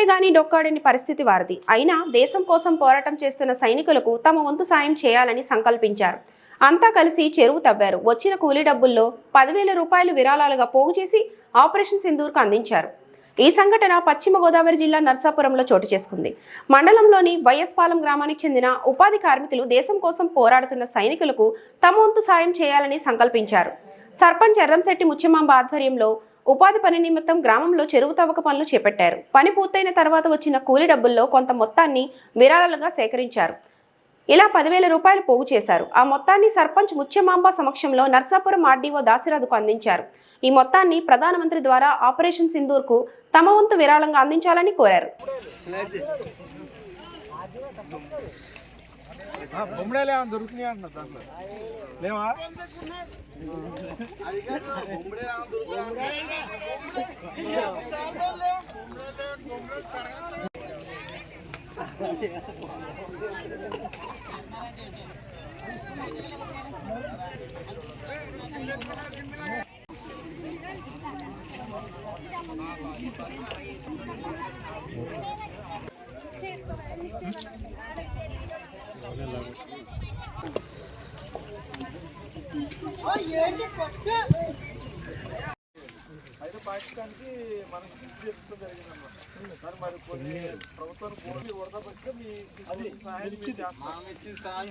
అంతేగాని డొక్కాడని పరిస్థితి వారిది. అయినా దేశం కోసం పోరాటం చేస్తున్న సైనికులకు తమ వంతు సాయం చేయాలని సంకల్పించారు. అంతా కలిసి చెరువు తవ్వారు. వచ్చిన కూలీ డబ్బుల్లో పదివేల రూపాయలు విరాళాలుగా పోగు చేసి ఆపరేషన్ సింధూర్కు అందించారు. ఈ సంఘటన పశ్చిమ గోదావరి జిల్లా నర్సాపురంలో చోటు చేసుకుంది. మండలంలోని వైఎస్పాలెం గ్రామానికి చెందిన ఉపాధి కార్మికులు దేశం కోసం పోరాడుతున్న సైనికులకు తమ వంతు సాయం చేయాలని సంకల్పించారు. సర్పంచ్ ఎర్రంశెట్టి ముచ్చమాంబ ఆధ్వర్యంలో ఉపాధి పని నిమిత్తం గ్రామంలో చెరువు తవ్వక పనులు చేపట్టారు. పని పూర్తయిన తర్వాత వచ్చిన కూలి డబ్బుల్లో కొంత మొత్తాన్ని విరాళాలుగా సేకరించారు. ఇలా పదివేల రూపాయలు పోగు చేశారు. ఆ మొత్తాన్ని సర్పంచ్ ముత్యమాంబ సమక్షంలో నర్సాపురం ఆర్డీఓ దాసిరాజుకు అందించారు. ఈ మొత్తాన్ని ప్రధానమంత్రి ద్వారా ఆపరేషన్ సింధూర్కు తమ వంతు విరాళంగా అందించాలని కోరారు. బొమ్మడేలే దొరుకుతున్నాయి అంటున్నా దాంట్లో లేవా అయితే పాకిస్తాన్కి మనకి గిఫ్ట్ చెప్తూ జరిగిందన్నమాట మరి మరి కొన్ని ప్రభుత్వానికి ఓన్లీ వరద పడితే మీ అది సహాయం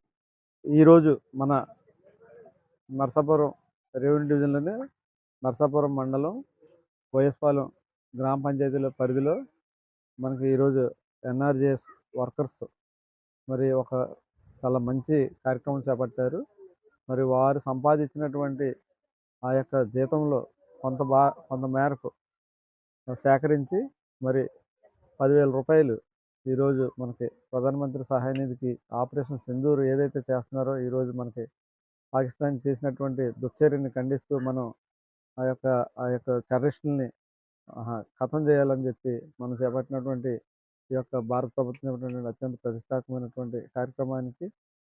ఈరోజు మన నర్సాపురం రెవెన్యూ డివిజన్లోనే నర్సాపురం మండలం వైఎస్పాలెం గ్రామ పంచాయతీల పరిధిలో మనకి ఈరోజు ఎన్ఆర్జేఎస్ వర్కర్స్ మరి ఒక చాలా మంచి కార్యక్రమం చేపట్టారు. మరి వారు సంపాదించినటువంటి ఆ యొక్క జీతంలో కొంత బా కొంత మేరకు సేకరించి మరి పదివేల రూపాయలు ఈరోజు మనకి ప్రధానమంత్రి సహాయ నిధికి ఆపరేషన్ సింధూర్ ఏదైతే చేస్తున్నారో ఈరోజు మనకి పాకిస్తాన్ చేసినటువంటి దుశ్చర్యని ఖండిస్తూ మనం ఆ యొక్క ఆ యొక్క టెర్రరిస్టుల్ని ఖతం చేయాలని చెప్పి మనం చేపట్టినటువంటి ఈ యొక్క భారత ప్రభుత్వం అత్యంత ప్రతిష్టాత్మకమైనటువంటి కార్యక్రమానికి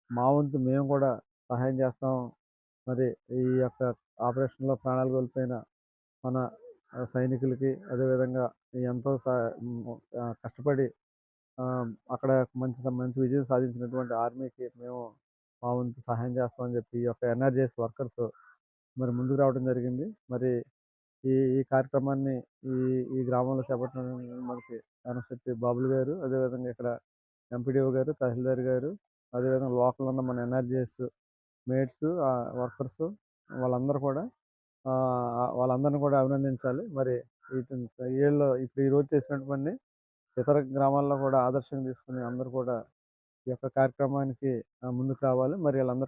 మా వంతు మేము కూడా సహాయం చేస్తాం. మరి ఈ యొక్క ఆపరేషన్లో ప్రాణాలు కోల్పోయిన మన సైనికులకి అదేవిధంగా ఎంతో కష్టపడి అక్కడ మంచి మంచి విజయం సాధించినటువంటి ఆర్మీకి మేము మా వంతు సహాయం చేస్తామని చెప్పి ఈ యొక్క ఎన్ఆర్జీఎస్ వర్కర్స్ మరి ముందుకు రావడం జరిగింది. మరి ఈ ఈ కార్యక్రమాన్ని ఈ ఈ గ్రామంలో చేపట్టడం మనకి అనశక్తి బాబులు గారు అదేవిధంగా ఇక్కడ ఎంపీడీఓ గారు తహసీల్దార్ గారు అదేవిధంగా లోకల్ ఉన్న మన ఎన్ఆర్జీఎస్ మేట్స్ వర్కర్స్ వాళ్ళందరూ కూడా వాళ్ళందరిని కూడా అభినందించాలి. మరి వీటిని ఏళ్ళు ఇప్పుడు ఈ రోజు చేసినటువంటి పని ఇతర గ్రామాల్లో కూడా ఆదర్శంగా తీసుకుని అందరూ కూడా ఈ యొక్క కార్యక్రమానికి ముందుకు రావాలి. మరి వీళ్ళందరూ